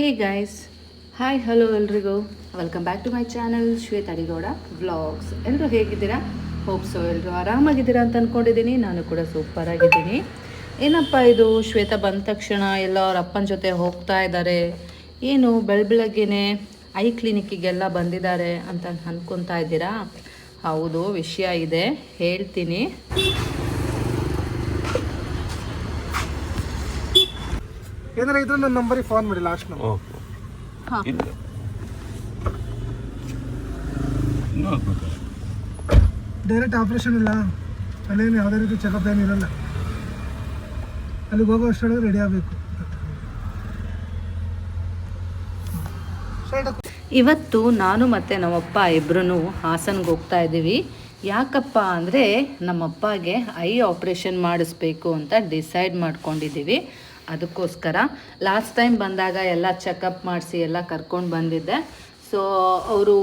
ಹೇ guys hi hello ಎಲ್ರಿಗೂ. Welcome back to my channel Shweta Adigowda vlogs ಎಲ್ಲರೂ ಹೇಗಿದ್ದೀರಾ? Hope so ಎಲ್ಲರೂ ಆರಾಮಾಗಿದ್ದೀರಾ ಅಂತ ಅಂದ್ಕೊಂಡಿದ್ದೀನಿ ನಾನು ಕೂಡ ಸೂಪರ್ ಆಗಿದ್ದೀನಿ. ಏನಪ್ಪ ಇದು? ಶ್ವೇತ ಬಂದ ತಕ್ಷಣ ಎಲ್ಲ ಅವ್ರ ಅಪ್ಪನ ಜೊತೆ ಹೋಗ್ತಾ ಇದ್ದಾರೆ. ಏನು ಬೆಳ ಬೆಳಗ್ಗೆನೆ ಐ ಕ್ಲಿನಿಕ್ಕಿಗೆಲ್ಲ ಬಂದಿದ್ದಾರೆ ಅಂತ ಅಂದ್ಕೊತಾ ಇದ್ದೀರಾ? ಹೌದು, ವಿಷಯ ಇದೆ. ಹೇಳ್ತೀನಿ. ಏನಾರ ಇದ್ರೆ ನನ್ನ ನಂಬರಿಗೆ ಫೋನ್ ಮಾಡಿ ಲಾಸ್ಟ್ ನಂಬರ್ ಹಾಂ. ಡೈರೆಕ್ಟ್ ಆಪರೇಷನ್ ಇಲ್ಲ. ಅಲ್ಲೇನು ಯಾವುದೇ ರೀತಿ ಚೆಕಪ್ ಏನು ಇರಲ್ಲ. ಅಲ್ಲಿಗೆ ಹೋಗೋ ಅಷ್ಟೊಳಗೆ ರೆಡಿ ಆಗಬೇಕು. ಇವತ್ತು ನಾನು ಮತ್ತು ನಮ್ಮಪ್ಪ ಇಬ್ಬರೂ ಹಾಸನ್ಗೆ ಹೋಗ್ತಾ ಇದ್ದೀವಿ. ಯಾಕಪ್ಪ ಅಂದರೆ ನಮ್ಮಪ್ಪಗೆ ಐ ಆಪ್ರೇಷನ್ ಮಾಡಿಸ್ಬೇಕು ಅಂತ ಡಿಸೈಡ್ ಮಾಡ್ಕೊಂಡಿದ್ದೀವಿ. ಅದಕ್ಕೋಸ್ಕರ. ಲಾಸ್ಟ್ ಟೈಮ್ ಬಂದಾಗ ಎಲ್ಲ ಚೆಕಪ್ ಮಾಡಿಸಿ ಎಲ್ಲ ಕರ್ಕೊಂಡು ಬಂದಿದ್ದೆ. ಸೊ ಅವರು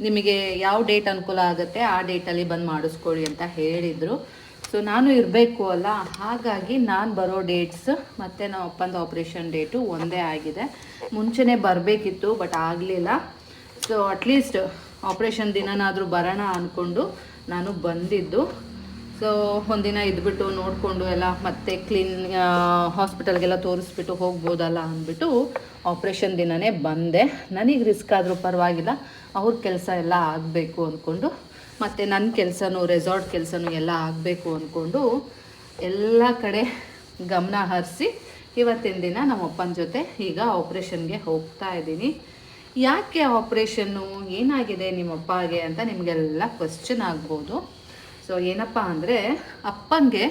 ನಿಮಗೆ ಯಾವ ಡೇಟ್ ಅನುಕೂಲ ಆಗುತ್ತೆ ಆ ಡೇಟಲ್ಲಿ ಬಂದು ಮಾಡಿಸ್ಕೊಳ್ಳಿ ಅಂತ ಹೇಳಿದರು. ಸೊ ನಾನು ಇರಬೇಕು ಅಲ್ಲ. ಹಾಗಾಗಿ ನಾನು ಬರೋ ಡೇಟ್ಸ್ ಮತ್ತು ನಮ್ಮ ಅಪ್ಪಂದು ಆಪ್ರೇಷನ್ ಡೇಟು ಒಂದೇ ಆಗಿದೆ. ಮುಂಚೆನೇ ಬರಬೇಕಿತ್ತು ಬಟ್ ಆಗಲಿಲ್ಲ. ಸೊ ಅಟ್ಲೀಸ್ಟ್ ಆಪ್ರೇಷನ್ ದಿನನಾದರೂ ಬರೋಣ ಅಂದ್ಕೊಂಡು ನಾನು ಬಂದಿದ್ದು. ಸೊ ಒಂದಿನ ಇದ್ಬಿಟ್ಟು ನೋಡಿಕೊಂಡು ಎಲ್ಲ ಮತ್ತೆ ಕ್ಲೀನ್ ಹಾಸ್ಪಿಟಲ್ಗೆಲ್ಲ ತೋರಿಸ್ಬಿಟ್ಟು ಹೋಗ್ಬೋದಲ್ಲ ಅಂದ್ಬಿಟ್ಟು ಆಪ್ರೇಷನ್ ದಿನನೇ ಬಂದೆ. ನನಗೆ ರಿಸ್ಕ್ ಆದರೂ ಪರವಾಗಿಲ್ಲ, ಅವ್ರ ಕೆಲಸ ಎಲ್ಲ ಆಗಬೇಕು ಅಂದ್ಕೊಂಡು ಮತ್ತು ನನ್ನ ಕೆಲಸನೂ ರೆಸಾರ್ಟ್ ಕೆಲಸನೂ ಎಲ್ಲ ಆಗಬೇಕು ಅಂದ್ಕೊಂಡು ಎಲ್ಲ ಕಡೆ ಗಮನ ಹರಿಸಿ ಇವತ್ತಿನ ದಿನ ನಮ್ಮ ಅಪ್ಪನ ಜೊತೆ ಈಗ ಆಪ್ರೇಷನ್ಗೆ ಹೋಗ್ತಾ ಇದ್ದೀನಿ. ಯಾಕೆ ಆಪ್ರೇಷನ್ನು ಏನಾಗಿದೆ ನಿಮ್ಮಪ್ಪಗೆ ಅಂತ ನಿಮಗೆಲ್ಲ ಕ್ವಶನ್ ಆಗ್ಬೋದು. ಸೊ ಏನಪ್ಪ ಅಂದರೆ ಅಪ್ಪಂಗೆ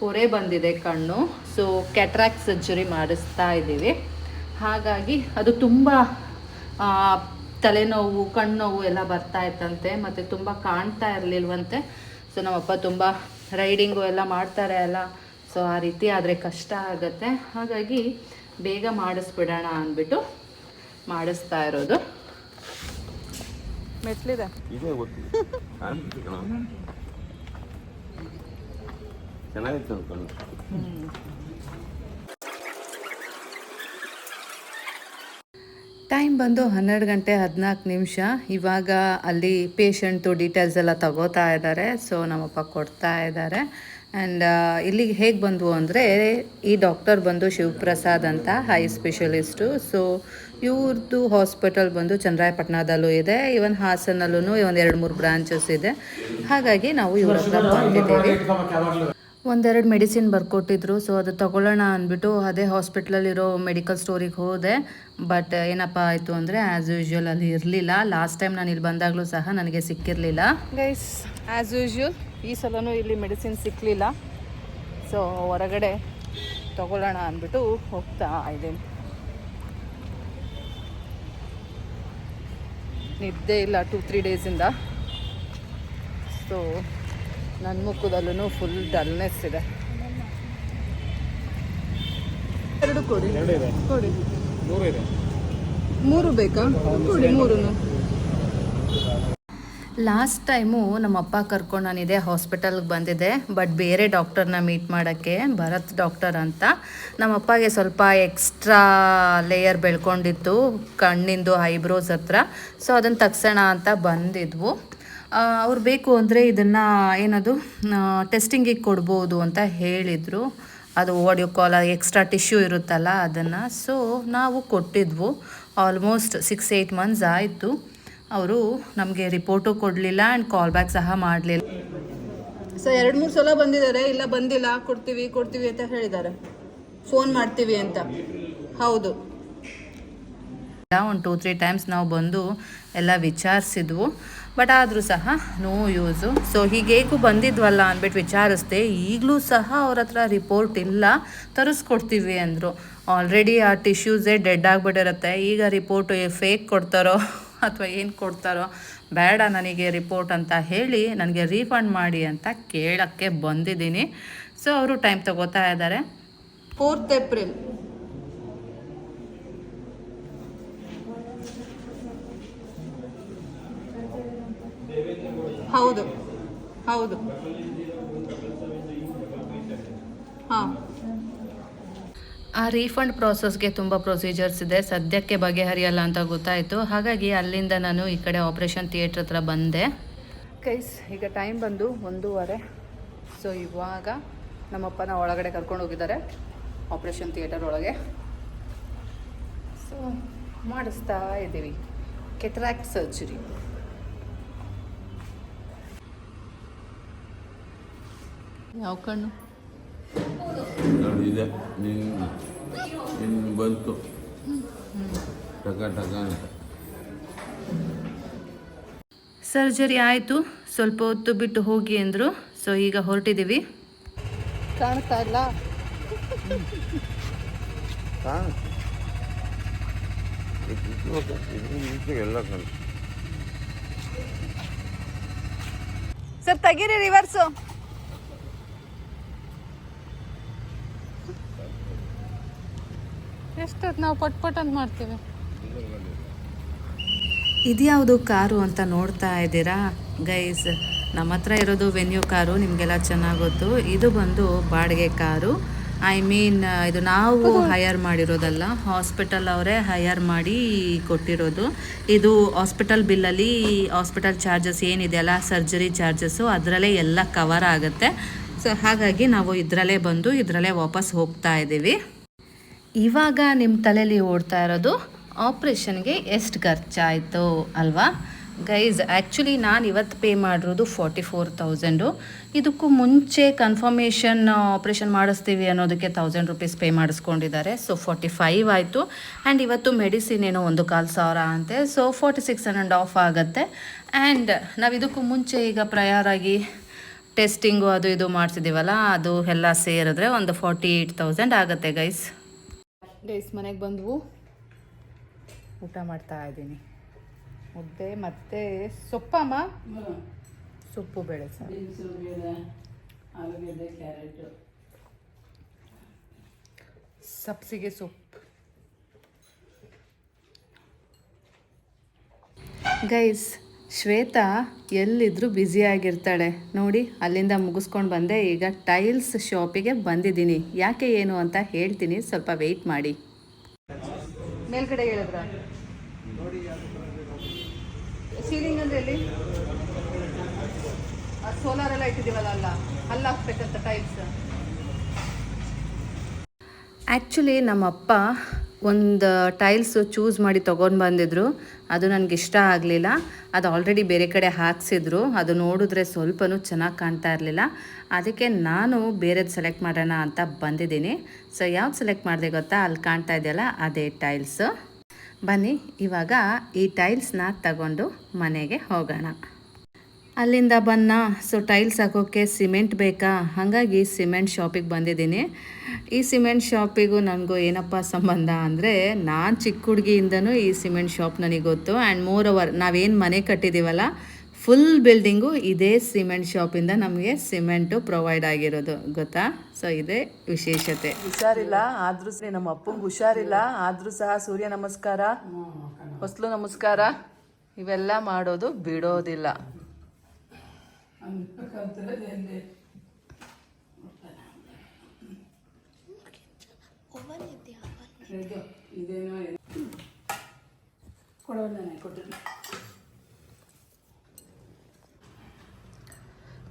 ಪೊರೆ ಬಂದಿದೆ ಕಣ್ಣು. ಸೊ ಕ್ಯಾಟ್ರಾಕ್ ಸರ್ಜರಿ ಮಾಡಿಸ್ತಾ ಇದ್ದೀವಿ. ಹಾಗಾಗಿ ಅದು ತುಂಬ ತಲೆನೋವು ಕಣ್ಣೋವು ಎಲ್ಲ ಬರ್ತಾ ಇತ್ತಂತೆ ಮತ್ತು ತುಂಬ ಕಾಣ್ತಾ ಇರಲಿಲ್ವಂತೆ. ಸೊ ನಮ್ಮಪ್ಪ ತುಂಬ ರೈಡಿಂಗು ಎಲ್ಲ ಮಾಡ್ತಾರೆ ಅಲ್ಲ. ಸೊ ಆ ರೀತಿ ಆದರೆ ಕಷ್ಟ ಆಗುತ್ತೆ. ಹಾಗಾಗಿ ಬೇಗ ಮಾಡಿಸ್ಬಿಡೋಣ ಅಂದ್ಬಿಟ್ಟು ಮಾಡಿಸ್ತಾ ಇರೋದು. ಮೆಟ್ಲಿದೆ ಇದೇ ಗೊತ್ತು ಕಾಣ್ತಿದೆ ಕಣೋ. ಚೆನ್ನಾಗಿತ್ತು ಅನ್ಕೊಂಡು ಟೈಮ್ ಬಂದು ಹನ್ನೆರಡು ಗಂಟೆ ಹದಿನಾಲ್ಕು ನಿಮಿಷ. ಇವಾಗ ಅಲ್ಲಿ ಪೇಷಂಟು ಡೀಟೇಲ್ಸ್ ಎಲ್ಲ ತಗೋತಾ ಇದ್ದಾರೆ. ಸೊ ನಮ್ಮಪ್ಪ ಕೊಡ್ತಾ ಇದ್ದಾರೆ. ಆ್ಯಂಡ್ ಇಲ್ಲಿಗೆ ಹೇಗೆ ಬಂದವು ಅಂದರೆ, ಈ ಡಾಕ್ಟರ್ ಬಂದು ಶಿವಪ್ರಸಾದ್ ಅಂತ ಹೈ ಸ್ಪೆಷಲಿಸ್ಟು ಸೊ ಇವ್ರದ್ದು ಹಾಸ್ಪಿಟಲ್ ಬಂದು ಚಂದ್ರಾಯಪಟ್ಟಣದಲ್ಲೂ ಇದೆ. ಇವನ್ ಹಾಸನಲ್ಲೂ ಇವನ್ ಎರಡು ಮೂರು ಬ್ರಾಂಚಸ್ ಇದೆ. ಹಾಗಾಗಿ ನಾವು ಇವ್ರ ಹತ್ರ ಬಂದಿದ್ದೀವಿ. ಒಂದೆರಡು ಮೆಡಿಸಿನ್ ಬರ್ಕೊಟ್ಟಿದ್ರು. ಸೊ ಅದು ತೊಗೊಳ್ಳೋಣ ಅಂದ್ಬಿಟ್ಟು ಅದೇ ಹಾಸ್ಪಿಟ್ಲಲ್ಲಿರೋ ಮೆಡಿಕಲ್ ಸ್ಟೋರಿಗೆ ಹೋದೆ. ಬಟ್ ಏನಪ್ಪ ಆಯಿತು ಅಂದರೆ ಆ್ಯಸ್ ಯೂಶ್ವಲ್ ಅಲ್ಲಿ ಇರಲಿಲ್ಲ. ಲಾಸ್ಟ್ ಟೈಮ್ ನಾನು ಇಲ್ಲಿ ಬಂದಾಗಲೂ ಸಹ ನನಗೆ ಸಿಕ್ಕಿರಲಿಲ್ಲ. ಗೈಸ್ ಆ್ಯಸ್ ಯೂಶ್ವಲ್ ಈ ಸಲನೂ ಇಲ್ಲಿ ಮೆಡಿಸಿನ್ ಸಿಕ್ಕಲಿಲ್ಲ ಸೊ ಹೊರಗಡೆ ತಗೊಳ್ಳೋಣ ಅಂದ್ಬಿಟ್ಟು ಹೋಗ್ತಾ ಇದ್ದೀನಿ ನಿದ್ದೆ ಇಲ್ಲ ಟೂ ತ್ರೀ ಡೇಸಿಂದ ಸೊ ನನ್ನ ಮುಖದಲ್ಲೂ ಫುಲ್ ಡಲ್ನೆಸ್ ಇದೆ. ಎರಡು ಕೊಡಿ. ಕೊಡಿ. ಮೂರು ಬೇಕಾ? ಕೊಡಿ ಮೂರು ಲಾಸ್ಟ್ ಟೈಮು ನಮ್ಮ ಅಪ್ಪ ಕರ್ಕೊಂಡು ನಾನು ಇದೆ ಹಾಸ್ಪಿಟಲ್ಗೆ ಬಂದಿದ್ದೆ ಬಟ್ ಬೇರೆ ಡಾಕ್ಟರ್ನ ಮೀಟ್ ಮಾಡೋಕ್ಕೆ ಭರತ್ ಡಾಕ್ಟರ್ ಅಂತ. ನಮ್ಮ ಅಪ್ಪಗೆ ಸ್ವಲ್ಪ ಎಕ್ಸ್ಟ್ರಾ ಲೇಯರ್ ಬೆಳ್ಕೊಂಡಿತ್ತು ಕಣ್ಣಿಂದು ಐಬ್ರೋಸ್ ಹತ್ರ. ಸೊ ಅದನ್ನು ತಗ್ಸೋಣ ಅಂತ ಬಂದಿದ್ವು. ಅವ್ರು ಬೇಕು ಅಂದರೆ ಇದನ್ನು ಏನದು ಟೆಸ್ಟಿಂಗಿಗೆ ಕೊಡ್ಬೋದು ಅಂತ ಹೇಳಿದರು. ಅದು ಆಡಿಯೋ ಕಾಲ್ ಎಕ್ಸ್ಟ್ರಾ ಟಿಶ್ಯೂ ಇರುತ್ತಲ್ಲ ಅದನ್ನು. ಸೊ ನಾವು ಕೊಟ್ಟಿದ್ವು. ಆಲ್ಮೋಸ್ಟ್ ಸಿಕ್ಸ್ ಏಯ್ಟ್ ಮಂತ್ಸ್ ಆಯಿತು. ಅವರು ನಮಗೆ ರಿಪೋರ್ಟು ಕೊಡಲಿಲ್ಲ ಆ್ಯಂಡ್ ಕಾಲ್ ಬ್ಯಾಕ್ ಸಹ ಮಾಡಲಿಲ್ಲ. ಸೊ ಎರಡು ಮೂರು ಸಲ ಬಂದಿದ್ದಾರೆ. ಇಲ್ಲ ಬಂದಿಲ್ಲ. ಕೊಡ್ತೀವಿ ಕೊಡ್ತೀವಿ ಅಂತ ಹೇಳಿದ್ದಾರೆ. ಫೋನ್ ಮಾಡ್ತೀವಿ ಅಂತ. ಹೌದು. ಒಂದು ಟೂ ತ್ರೀ ಟೈಮ್ಸ್ ನಾವು ಬಂದು ಎಲ್ಲ ವಿಚಾರಿಸಿದ್ವು. ಬಟ್ ಆದರೂ ಸಹ ನೋ ಯೂಸು ಸೊ ಹೀಗೇಗೂ ಬಂದಿದ್ವಲ್ಲ ಅಂದ್ಬಿಟ್ಟು ವಿಚಾರಿಸ್ದೆ, ಈಗಲೂ ಸಹ ಅವ್ರ ಹತ್ರ ರಿಪೋರ್ಟ್ ಇಲ್ಲ, ತರಿಸ್ಕೊಡ್ತೀವಿ ಅಂದರು. ಆಲ್ರೆಡಿ ಆ ಟಿಶ್ಯೂಸೇ ಡೆಡ್ ಆಗಿಬಿಟ್ಟಿರುತ್ತೆ. ಈಗ ರಿಪೋರ್ಟ್ ಫೇಕ್ ಕೊಡ್ತಾರೋ ಅಥವಾ ಏನು ಕೊಡ್ತಾರೋ, ಬೇಡ ನನಗೆ ರಿಪೋರ್ಟ್ ಅಂತ ಹೇಳಿ ನನಗೆ ರೀಫಂಡ್ ಮಾಡಿ ಅಂತ ಕೇಳೋಕ್ಕೆ ಬಂದಿದ್ದೀನಿ. ಸೊ ಅವರು ಟೈಮ್ ತಗೋತಾ ಇದ್ದಾರೆ. ಫೋರ್ತ್ ಏಪ್ರಿಲ್ ಹೌದು. ಹೌದು. ಹಾಂ. ಆ ರೀಫಂಡ್ ಪ್ರಾಸೆಸ್ಗೆ ತುಂಬ ಪ್ರೊಸೀಜರ್ಸ್ ಇದೆ. ಸದ್ಯಕ್ಕೆ ಬಗೆಹರಿಯಲ್ಲ ಅಂತ ಗೊತ್ತಾಯಿತು. ಹಾಗಾಗಿ ಅಲ್ಲಿಂದ ನಾನು ಈ ಕಡೆ ಆಪ್ರೇಷನ್ ಥಿಯೇಟ್ರ್ ಹತ್ರ ಬಂದೆ. ಕೈಸ್ ಈಗ ಟೈಮ್ ಬಂದು ಒಂದೂವರೆ. ಸೊ ಇವಾಗ ನಮ್ಮಪ್ಪನ ಒಳಗಡೆ ಕರ್ಕೊಂಡು ಹೋಗಿದ್ದಾರೆ ಆಪ್ರೇಷನ್ ಥಿಯೇಟರ್ ಒಳಗೆ. ಸೊ ಮಾಡಿಸ್ತಾ ಇದ್ದೀವಿ. ಕೆಟ್ರಾಕ್ಟ್ ಸರ್ಜರಿ ಯಾವ ಕಣ್ಣು? ಇದೆ ನಿನ್ನ ನಿನ್ ಬಂತು. ಟಕ ಟಕ ಅಂತ. ಸರ್ಜರಿ ಆಯಿತು ಸ್ವಲ್ಪ ಹೊತ್ತು ಬಿಟ್ಟು ಹೋಗಿ ಅಂದರು. ಸೊ ಈಗ ಹೊರಟಿದ್ದೀವಿ. ಕಾಣ್ತಾ ಇಲ್ಲ. ಸರ್ ತೆಗೀರಿ ರಿವರ್ಸು ಎಷ್ಟೊತ್ತು ನಾವು ಪಟ್ ಪಟ್ ಅಂತ ಮಾಡ್ತೀವಿ. ಇದ್ಯಾವುದು ಕಾರು ಅಂತ ನೋಡ್ತಾ ಇದ್ದೀರಾ? ಗೈಸ್ ನಮ್ಮ ಹತ್ರ ಇರೋದು ವೆನ್ಯೂ ಕಾರು ನಿಮಗೆಲ್ಲ ಚೆನ್ನಾಗಿ ಗೊತ್ತು. ಇದು ಬಂದು ಬಾಡಿಗೆ ಕಾರು. ಐ ಮೀನ್ ಇದು ನಾವು ಹೈಯರ್ ಮಾಡಿರೋದಲ್ಲ ಹಾಸ್ಪಿಟಲ್ ಅವರೇ ಹೈಯರ್ ಮಾಡಿ ಕೊಟ್ಟಿರೋದು. ಇದು ಹಾಸ್ಪಿಟಲ್ ಬಿಲ್ಲಲ್ಲಿ ಹಾಸ್ಪಿಟಲ್ ಚಾರ್ಜಸ್ ಏನಿದೆಯಲ್ಲ ಸರ್ಜರಿ ಚಾರ್ಜಸ್ಸು ಅದರಲ್ಲೇ ಎಲ್ಲ ಕವರ್ ಆಗುತ್ತೆ. ಸೊ ಹಾಗಾಗಿ ನಾವು ಇದರಲ್ಲೇ ಬಂದು ಇದರಲ್ಲೇ ವಾಪಸ್ ಹೋಗ್ತಾ ಇದ್ದೀವಿ. ಇವಾಗ ನಿಮ್ಮ ತಲೆಯಲ್ಲಿ ಓಡ್ತಾ ಇರೋದು ಆಪ್ರೇಷನ್ಗೆ ಎಷ್ಟು ಖರ್ಚಾಯಿತು ಅಲ್ವಾ? ಗೈಸ್ ಆ್ಯಕ್ಚುಲಿ ನಾನು ಇವತ್ತು ಪೇ ಮಾಡಿರೋದು ಫಾರ್ಟಿ ಫೋರ್ ತೌಸಂಡು ಇದಕ್ಕೂ ಮುಂಚೆ ಕನ್ಫರ್ಮೇಷನ್ ಆಪ್ರೇಷನ್ ಮಾಡಿಸ್ತೀವಿ ಅನ್ನೋದಕ್ಕೆ ತೌಸಂಡ್ ರುಪೀಸ್ ಪೇ ಮಾಡಿಸ್ಕೊಂಡಿದ್ದಾರೆ. ಸೊ ಫಾರ್ಟಿ ಫೈವ್ ಆಯಿತು. ಆ್ಯಂಡ್ ಇವತ್ತು ಮೆಡಿಸಿನ್ ಏನೋ ಒಂದು ಕಾಲು ಸಾವಿರ ಅಂತೆ. So forty six and half ಆಗುತ್ತೆ. ಆ್ಯಂಡ್ ನಾವು ಇದಕ್ಕೂ ಮುಂಚೆ ಈಗ ಪ್ರಯಾರಾಗಿ ಟೆಸ್ಟಿಂಗು ಅದು ಇದು ಮಾಡಿಸಿದ್ದೀವಲ್ಲ ಅದು ಎಲ್ಲ ಸೇರಿದ್ರೆ ಒಂದು ಫಾರ್ಟಿ ಏಯ್ಟ್ ತೌಸಂಡ್ ಆಗುತ್ತೆ ಗೈಸ್ ಗೈಸ್ ಮನೆಗೆ ಬಂದವು. ಊಟ ಮಾಡ್ತಾ ಇದ್ದೀನಿ. ಮುದ್ದೆ ಮತ್ತೆ ಸೊಪ್ಪಮ್ಮ ಸೊಪ್ಪು ಬೇಳೆ ಸರ್. ಸಬ್ಸಿಗೆ ಸೊಪ್ಪು. ಗೈಸ್ ಶ್ವೇತಾ ಎಲ್ಲಿದ್ರೂ ಬ್ಯುಸಿಯಾಗಿರ್ತಾಳೆ ನೋಡಿ ಅಲ್ಲಿಂದ ಮುಗಿಸ್ಕೊಂಡು ಬಂದೆ. ಈಗ ಟೈಲ್ಸ್ ಶಾಪಿಗೆ ಬಂದಿದ್ದೀನಿ. ಯಾಕೆ ಏನು ಅಂತ ಹೇಳ್ತೀನಿ. ಸ್ವಲ್ಪ ವೆಯ್ಟ್ ಮಾಡಿ. ಮೇಲ್ಗಡೆ ಹೇಳಿದ್ರ? ಸೀಲಿಂಗ್ ಅಂದ್ರೆ ಎಲ್ಲಿ? ಸೋಲಾರ್ ಎಲ್ಲ ಇಟ್ಟಿದ್ದೀವಲ್ಲ ಅಲ್ಲ? ಅಲ್ಲ ಹಾಕ್ಬೇಕಂತ ಟೈಲ್ಸ್ ಆ್ಯಕ್ಚುಲಿ ನಮ್ಮಪ್ಪ ಒಂದು ಟೈಲ್ಸ್ ಚೂಸ್ ಮಾಡಿ ತೊಗೊಂಡು ಬಂದಿದ್ರು. ಅದು ನನಗೆ ಇಷ್ಟ ಆಗಲಿಲ್ಲ. ಅದು ಆಲ್ರೆಡಿ ಬೇರೆ ಕಡೆ ಹಾಕ್ಸಿದ್ರು. ಅದು ನೋಡಿದ್ರೆ ಸ್ವಲ್ಪನೂ ಚೆನ್ನಾಗಿ ಕಾಣ್ತಾ ಇರಲಿಲ್ಲ. ಅದಕ್ಕೆ ನಾನು ಬೇರೆದು ಸೆಲೆಕ್ಟ್ ಮಾಡೋಣ ಅಂತ ಬಂದಿದ್ದೀನಿ. ಸೊ ಯಾವ್ದು ಸೆಲೆಕ್ಟ್ ಮಾಡಿದೆ ಗೊತ್ತಾ? ಅಲ್ಲಿ ಕಾಣ್ತಾ ಇದೆಯಲ್ಲ, ಅದೇ ಟೈಲ್ಸ್ ಬನ್ನಿ, ಇವಾಗ ಈ ಟೈಲ್ಸ್ನ ತಗೊಂಡು ಮನೆಗೆ ಹೋಗೋಣ. ಅಲ್ಲಿಂದ ಬನ್ನ. ಸೊ ಟೈಲ್ಸ್ ಹಾಕೋಕ್ಕೆ ಸಿಮೆಂಟ್ ಬೇಕಾ? ಹಾಗಾಗಿ ಸಿಮೆಂಟ್ ಶಾಪಿಗೆ ಬಂದಿದ್ದೀನಿ. ಈ ಸಿಮೆಂಟ್ ಶಾಪಿಗೂ ನನಗೂ ಏನಪ್ಪ ಸಂಬಂಧ ಅಂದರೆ ನಾನು ಚಿಕ್ಕ ಹುಡುಗಿಯಿಂದನೂ ಈ ಸಿಮೆಂಟ್ ಶಾಪ್ ನನಗೆ ಗೊತ್ತು. ಆ್ಯಂಡ್ ಮೋರ್ ಅವರ್ ನಾವೇನು ಮನೆ ಕಟ್ಟಿದ್ದೀವಲ್ಲ ಫುಲ್ ಬಿಲ್ಡಿಂಗು ಇದೇ ಸಿಮೆಂಟ್ ಶಾಪಿಂದ ನಮಗೆ ಸಿಮೆಂಟು ಪ್ರೊವೈಡ್ ಆಗಿರೋದು, ಗೊತ್ತಾ? ಸೊ ಇದೇ ವಿಶೇಷತೆ. ಹುಷಾರಿಲ್ಲ, ಆದರೂ ಸಹ ನಮ್ಮ ಅಪ್ಪಂಗೆ ಹುಷಾರಿಲ್ಲ, ಆದರೂ ಸಹ ಸೂರ್ಯ ನಮಸ್ಕಾರ, ಹೊಸಲು ನಮಸ್ಕಾರ. ಇವೆಲ್ಲ ಮಾಡೋದು ಬಿಡೋದಿಲ್ಲ.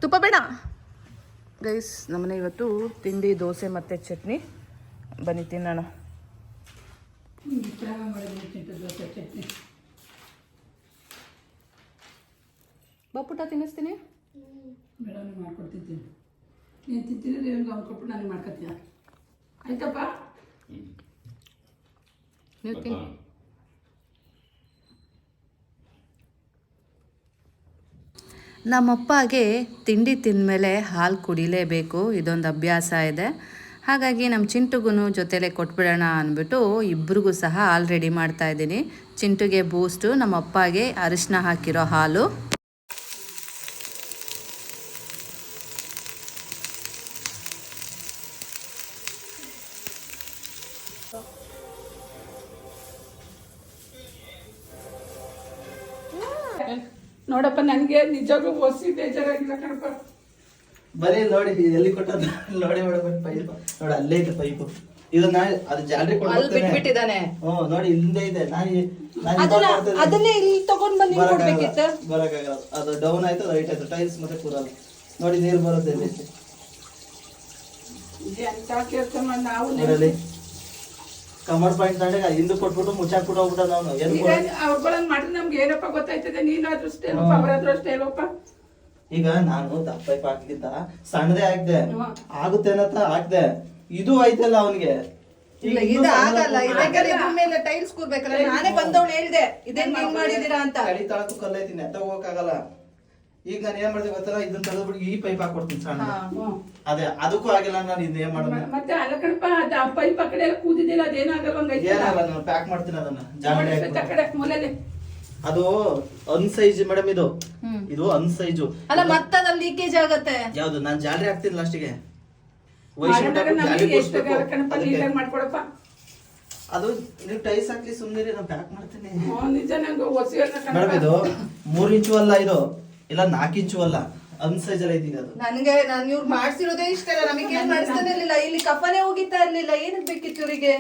ತುಪ್ಪ ಬೇಡ. ಗೈಸ್ ನಮ್ಮನೆ ಇವತ್ತು ತಿಂಡಿ ದೋಸೆ ಮತ್ತು ಚಟ್ನಿ. ಬನ್ನಿ ತಿನ್ನೋಣ. ಬಪ್ಪುಟ ತಿನ್ನಿಸ್ತೀನಿ. ಮೇಡಮ್ ಮಾಡ್ಕೊಡ್ತಿದ್ದೀನಿ ನೀನು ತಿಂತೀನಿ ಅವ್ನು ಕೊಟ್ಬಿಟ್ಟು ನಾನು ಮಾಡ್ಕೊತೀಯ? ಆಯ್ತಪ್ಪ? ನೀವು ತಿನ್ ನಮ್ಮಪ್ಪಗೆ ತಿಂಡಿ ತಿಂದಮೇಲೆ ಹಾಲು ಕುಡಿಲೇಬೇಕು ಇದೊಂದು ಅಭ್ಯಾಸ ಇದೆ. ಹಾಗಾಗಿ ನಮ್ಮ ಚಿಂಟುಗೂ ಜೊತೆಲೆ ಕೊಟ್ಬಿಡೋಣ ಅಂದ್ಬಿಟ್ಟು ಇಬ್ರಿಗೂ ಸಹ ಹಾಲು ರೆಡಿ ಮಾಡ್ತಾ ಇದ್ದೀನಿ. ಚಿಂಟುಗೆ ಬೂಸ್ಟು ನಮ್ಮ ಅಪ್ಪಗೆ ಅರಿಶಿನ ಹಾಕಿರೋ ಹಾಲು. ನಿಜವಾಗ್ಲೂ ಒಸಿ ಬೇಜಾರಾಗಿಲ್ಲ ಕಣಪ್ಪ. ಬರೀ ನೋಡಿ ಎಲ್ಲಿ ಕೊಟ್ಟದ್ದು? ನೋಡಿ ಮೇಡಮ್ ಪೈಪ್. ನೋಡಿ ಅಲ್ಲೇ ಇದೆ ಪೈಪ್. ಇದು ನಾನು ಅದು ಜಾಲರಿ ಅಲ್ಲಿ ಬಿಟ್ಬಿಟ್ಟಿದ್ದಾನೆ. ಹ್ಮ್ ನೋಡಿ ಹಿಂದೆ ಇದೆ. ನಾನು ನಾನು ಅದನ್ನ ಅದನ್ನೇ ಇಲ್ಲಿ ತಗೊಂಡ್ ಬಂದು ಬರಕಾಗಲ್ಲ ಕೊಡ್ಬೇಕಿತ್ತು? ಅದು ಡೌನ್ ಆಯ್ತು ರೈಟ್ ಆಯ್ತು. ಟೈಲ್ಸ್ ಮತ್ತೆ ಕೂರಲ್ಲ ನೋಡಿ ನೀರು ಬರುತ್ತೆ ಇಲ್ಲಿ. ಇದೆ ಅಂತ ಕೆಲಸ ಮಾಡಿ ನಾವು ನೀರಲ್ಲಿ ಕಮರ್ ಪಾಯಿಂಟ್ ತಂಡ ಹಿಂದೆ ಕೊಟ್ಬಿಟ್ಟು ಮುಚ್ಚಾಕ್ಬಿಟ್ಟು ಹೋಗ್ಬಿಟ್ಟ ನಾವು ಈಗ ಅವ್ರುಗಳನ್ನ ಮಾಡಿದ್ರೆ ನಮ್ಗೆ ಏನಪ್ಪ ಗೊತ್ತಾಯ್ತದೆ? ನೀನಾದ್ರೂ ಅಷ್ಟೇ ಅವರಾದ್ರೂ ಅಷ್ಟೇ ಈಗ ನಾನು ದಪ್ಪ ಪೈಪ್ ಹಾಕಿದ್ದ ಸಣ್ಣದೇ ಹಾಕ್ದೆ ಆಗುತ್ತೆ ಅನ್ನತ್ತ ಹಾಕ್ದೆ ಇದು ಐತಲ್ಲ ಅವನಿಗೆ. ಇಲ್ಲ ಇದು ಆಗಲ್ಲ. ಇದಕ್ಕೆ ಮೇಲೆ ಟೈಲ್ಸ್ ಕೂರ್ಬೇಕಲ್ಲ. ನಾನೇ ಬಂದವಳು ಹೇಳ್ದೆ ಇದೇನ್ ಮಾಡಿದೀರಾ ಅಂತ. ಕಡಿ ತಳಕು ಕಲ್ಲೈತೀನಿ ಅಂತ ಹೋಗಕ್ಕಾಗಲ್ಲ. ಈಗ ನಾನು ಏನ್ ಮಾಡ್ತೀನಿ ಗೊತ್ತಲ್ಲ? ಇದನ್ನ ತೆಗೆದ್ಬಿಟ್ಟು ಈ ಪೈಪ್ ಹಾಕೊಡ್ತೀನಿ ಸಣ್ಣ. ಅದೇ ಅದಕ್ಕೂ ಆಗಿಲ್ಲ ನಾನು ಇದ್ ಏನ್ ಮಾಡೋದು? ಮತ್ತೆ ಅಲ್ಲ ಕಡಪ ಅದ ಆ ಪೈಪ್ ಆ ಕಡೆ ಕೂದಿದಿಲ್ಲ ಅದೇನಾಗಲ್ಲ ಏನಲ್ಲ ನಾನು ಪ್ಯಾಕ್ ಮಾಡ್ತೀನಿ ಅದನ್ನ. ಮೂಲೆಯಲ್ಲಿ ಅದು ಅನ್ ಸೈಜ್ ಮೇಡಮ್ ಇದು. ಇದು ಅನ್ ಸೈಜ್ ಅಲ್ಲ ಮತ್ತದಲ್ಲಿ ಲೀಕೇಜ್ ಆಗುತ್ತೆ. ಯಾವ್ದು? ನಾನು ಜಾಲರಿ ಹಾಕ್ತೀನಿ ಲಾಸ್ಟಿಗೆ ಅದು ನೀವು ಟೈಸ್ ಹಾಕ್ಲಿ ಸುಮ್ಮನೆ ನಾನು ಪ್ಯಾಕ್ ಮಾಡ್ತೀನಿ. ಮೇಡಮ್ ಇದು ಮೂರ್ ಇಂಚು ಅಲ್ಲ ಇದು. ಇಲ್ಲ ನಾಲ್ಕು ಇಂಚು ಅಲ್ಲ ಅನ್ ಸೈಜ್ ಅಲ್ಲಿ ಐತಿ ಅದು. ನನ್ಗೆ ನಾನು ಇವ್ರು ಮಾಡ್ಸಿರೋದೇ ಇಷ್ಟ ಇಲ್ಲ ನಮಗೆ ಏನ್ ಮಾಡಿಸ್ತಾನೆ ಇರ್ಲಿಲ್ಲ ಇಲ್ಲಿ ಕಫನೇ ಹೋಗಿತಾ ಇರ್ಲಿಲ್ಲ ಏನಕ್ ಬೇಕಿತ್ತು ಇವರಿಗೆ?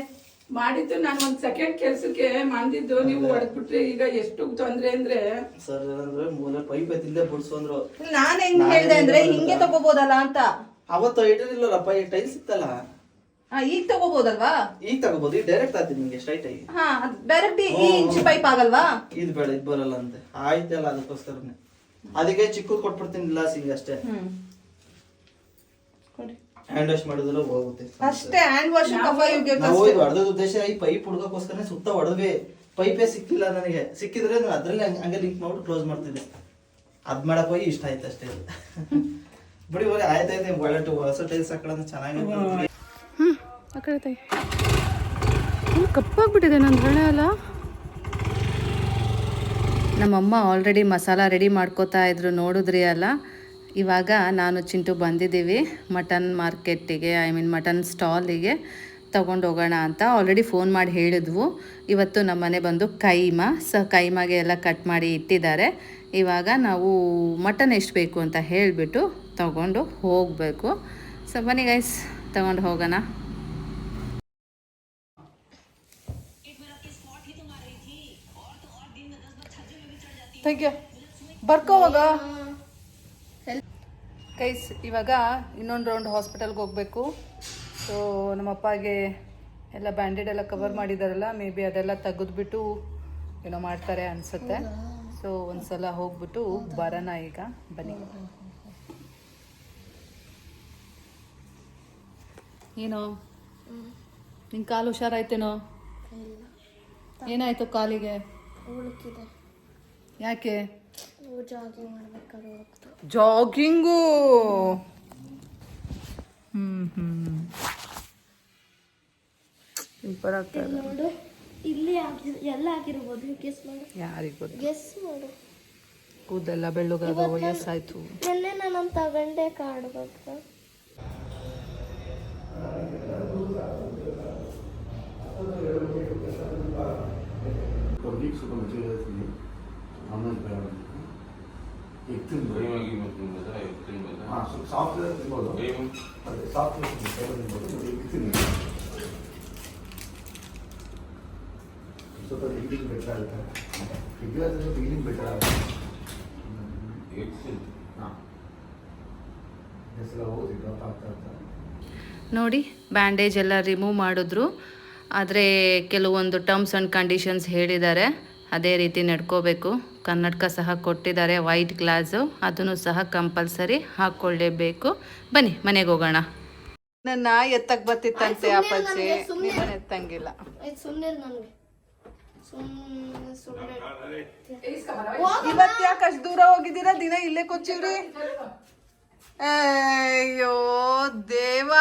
ಮಾಡಿದ್ದು ನಾನು ಒಂದ್ ಸೆಕೆಂಡ್ ಕೆಲ್ಸಕ್ಕೆ ಮಾಡಿದ್ದು ನೀವು ಹೊಡೆದ್ಬಿಟ್ರೆ ಈಗ ಎಷ್ಟು ತೊಂದ್ರೆ ಅಂದ್ರೆ? ಸರ್ ಅಂದ್ರೆ ಮೂಲೆ ಪೈಪ್ ಎತ್ತಿಲ್ಲದೆ ಬಿಡ್ಸು ಅಂದ್ರು. ನಾನ್ ಹೆಂಗ್ ಹೇಳ್ದೆ ಅಂದ್ರೆ ಹಿಂಗೆ ತಗೋಬೋದಲ್ಲ ಅಂತ? ಅವತ್ತು ಇಟ್ಟಿರ್ಲಿಲ್ಲಪ್ಪ ಈ ಟೈಲ್ಸ್ ಇತ್ತಲ್ಲ. ಹಾ ಈಗ ತಗೋಬೋದಲ್ವಾ? ಈಗ ತಗೋಬಹುದು ಈಗ ಡೈರೆಕ್ಟ್ ಆಗ್ತೀನಿ ನಿಮ್ಗೆ ಸ್ಟ್ರೈಟ್ ಆಗಿ. ಹಾ ಡೈರೆಕ್ಟ್ ಈ ಇಂಚ್ ಪೈಪ್ ಆಗಲ್ವಾ? ಇದು ಬೇಡ ಇದು ಬರಲ್ಲ ಅಂತೆ. ಆಯ್ತಲ್ಲ ಅದಕ್ಕೋಸ್ಕರನೇ. ಅದಕ್ಕೆ ಚಿಕ್ಕದು ಕೊಟ್ಬಿಡ್ತೀನಿ ಗ್ಲಾಸ್ ಈಗ ಅಷ್ಟೇ ಹ್ಯಾಂಡ್ ವಾಶ್ ಮಾಡಿದ್ರೆ ಹೋಗುತ್ತೆ. ಅಷ್ಟೇ ಹ್ಯಾಂಡ್ ವಾಶ್ ಕಫ ನಾವು ಇದು ಹೊಡೆದ ಉದ್ದೇಶ ಈ ಪೈಪ್ ಹುಡ್ಕೋಸ್ಕರನೇ ಸುತ್ತ ಹೊಡೆದ್ವಿ ಪೈಪೇ ಸಿಕ್ಕಿಲ್ಲ ನನಗೆ. ಸಿಕ್ಕಿದ್ರೆ ನಾನು ಅದ್ರಲ್ಲಿ ಹಂಗೆ ಹಂಗೆ ಲಿಂಕ್ ಮಾಡ್ಬಿಟ್ಟು ಕ್ಲೋಸ್ ಮಾಡ್ತಿದ್ದೆ. ಅದ್ ಮಾಡಕ್ ಹೋಗಿ ಇಷ್ಟ ಆಯ್ತು ಅಷ್ಟೇ. ಬಿಡಿ ಬರೀ ಆಯ್ತಾಯ್ತು ಒಳ್ಳೆ ಹೊಸ ಟೈಲ್ಸ್ ಹಾಕೊಳ್ಳೋದು ಚೆನ್ನಾಗಿರ್ತದೆ ಆ ಕಡೆ ಕಪ್ಪಾಗ್ಬಿಟ್ಟಿದೆ ನನ್ನ ಹಣೆ ಅಲ್ಲ ನಮ್ಮಮ್ಮ ಆಲ್ರೆಡಿ ಮಸಾಲ ರೆಡಿ ಮಾಡ್ಕೋತಾ ಇದ್ರು, ನೋಡಿದ್ರಿ ಅಲ್ಲ. ಇವಾಗ ನಾನು ಚಿಂಟು ಬಂದಿದ್ದೀವಿ ಮಟನ್ ಮಾರ್ಕೆಟಿಗೆ ಐ ಮೀನ್ ಮಟನ್ ಸ್ಟಾಲಿಗೆ ಹೋಗೋಣ ಅಂತ ಆಲ್ರೆಡಿ ಫೋನ್ ಮಾಡಿ ಹೇಳಿದ್ವು. ಇವತ್ತು ನಮ್ಮ ಮನೆ ಬಂದು ಕೈಮಾ ಸ ಕೈಮಾಗೆ ಎಲ್ಲ ಕಟ್ ಮಾಡಿ ಇಟ್ಟಿದ್ದಾರೆ. ಇವಾಗ ನಾವು ಮಟನ್ ಎಷ್ಟು ಬೇಕು ಅಂತ ಹೇಳಿಬಿಟ್ಟು ತಗೊಂಡು ಹೋಗಬೇಕು. ಸೊ ಬನ್ನಿ ಗೈಸ್ ತಗೊಂಡು ಹೋಗೋಣ. ಥ್ಯಾಂಕ್ ಯು ಬರ್ಕೋವಾಗ ಕೈಸ್ ಇವಾಗ ಇನ್ನೊಂದು ರೌಂಡ್ ಹಾಸ್ಪಿಟಲ್ಗೆ ಹೋಗಬೇಕು. ಸೊ ನಮ್ಮಪ್ಪಗೆ ಎಲ್ಲ ಬ್ಯಾಂಡೇಡ್ ಎಲ್ಲ ಕವರ್ ಮಾಡಿದಾರಲ್ಲ ಮೇ ಬಿ ಅದೆಲ್ಲ ತೆಗೆದ್ಬಿಟ್ಟು ಏನೋ ಮಾಡ್ತಾರೆ ಅನಿಸುತ್ತೆ. ಸೊ ಒಂದ್ಸಲ ಹೋಗ್ಬಿಟ್ಟು ಬರೋಣ ಈಗ. ಬನ್ನಿ. ಏನೋ? ನಿನ್ನ ಕಾಲು ಹುಷಾರಾಯ್ತೇನೋ? ಏನಾಯ್ತು ಕಾಲಿಗೆ? ಉಳುಕಿದೆ. ಯಾಕೆ? ಜಾಗಿಂಗ್ ಮಾಡ್ಬೇಕಾದ್ರೆ ಜಾಗಿಂಗು. ಹ್ಮ್ ಹ್ಮ್. ಸೂಪರ್ ಆಗ್ತಾ ಇದೆ ನೋಡು ಇಲ್ಲಿ ಆಗಿ ಎಲ್ಲ ಆಗಿರ್ಬೋದು ಗೆಸ್ ಮಾಡು. ಯಾರಿಗೆ ಗೊತ್ತು? ಗೆಸ್ ಮಾಡು. ಬೆಳ್ಳುಗಾದ ಬೆಳ್ಳಗಾದ ವಯಸ್ಸಾಯ್ತು. ನಿನ್ನೆ ನಾನು ತಗೊಂಡೆ ಕಾರ್ಡ್ ಬಗ್ಗೆ ಸಾಫ್ಟ್ವೇರ್ ಅದೇ ಸಾಫ್ಟ್ವೇರ್ ಸ್ವಲ್ಪ ಬೆಟರ್ ಆಗುತ್ತೆ. ಬೆಟರ್ ಆಗುತ್ತೆ. ಹಾಂ. ಹೆಸರು ಡ್ರಾಪ್ ಆಗ್ತಾ ಇರ್ತಾರೆ ನೋಡಿ ಬ್ಯಾಂಡೇಜ್ ಎಲ್ಲ ರಿಮೂವ್ ಮಾಡಿದ್ರು. ಆದರೆ ಕೆಲವೊಂದು ಟರ್ಮ್ಸ್ ಆ್ಯಂಡ್ ಕಂಡೀಷನ್ಸ್ ಹೇಳಿದ್ದಾರೆ. ಅದೇ ರೀತಿ ನಡ್ಕೋಬೇಕು. ಕನ್ನಡಕ ಸಹ ಕೊಟ್ಟಿದ್ದಾರೆ ವೈಟ್ ಗ್ಲಾಸು ಅದನ್ನು ಸಹ ಕಂಪಲ್ಸರಿ ಹಾಕ್ಕೊಳ್ಳೇಬೇಕು. ಬನ್ನಿ ಮನೆಗೆ ಹೋಗೋಣ. ನನ್ನ ಎತ್ತಕ್ಕೆ ಬರ್ತಿತ್ತಂತೆ ಅಪ್ಪಾಜಿ. ನಿಮ್ಮನೆ ಎತ್ತಂಗಿಲ್ಲ. ಇವತ್ತು ಯಾಕೆ ಅಷ್ಟು ದೂರ ಹೋಗಿದ್ದೀರಾ? ದಿನ ಇಲ್ಲೇ ಕೊಚ್ಚಿವ್ರಿ ಅಯ್ಯೋ ದೇವ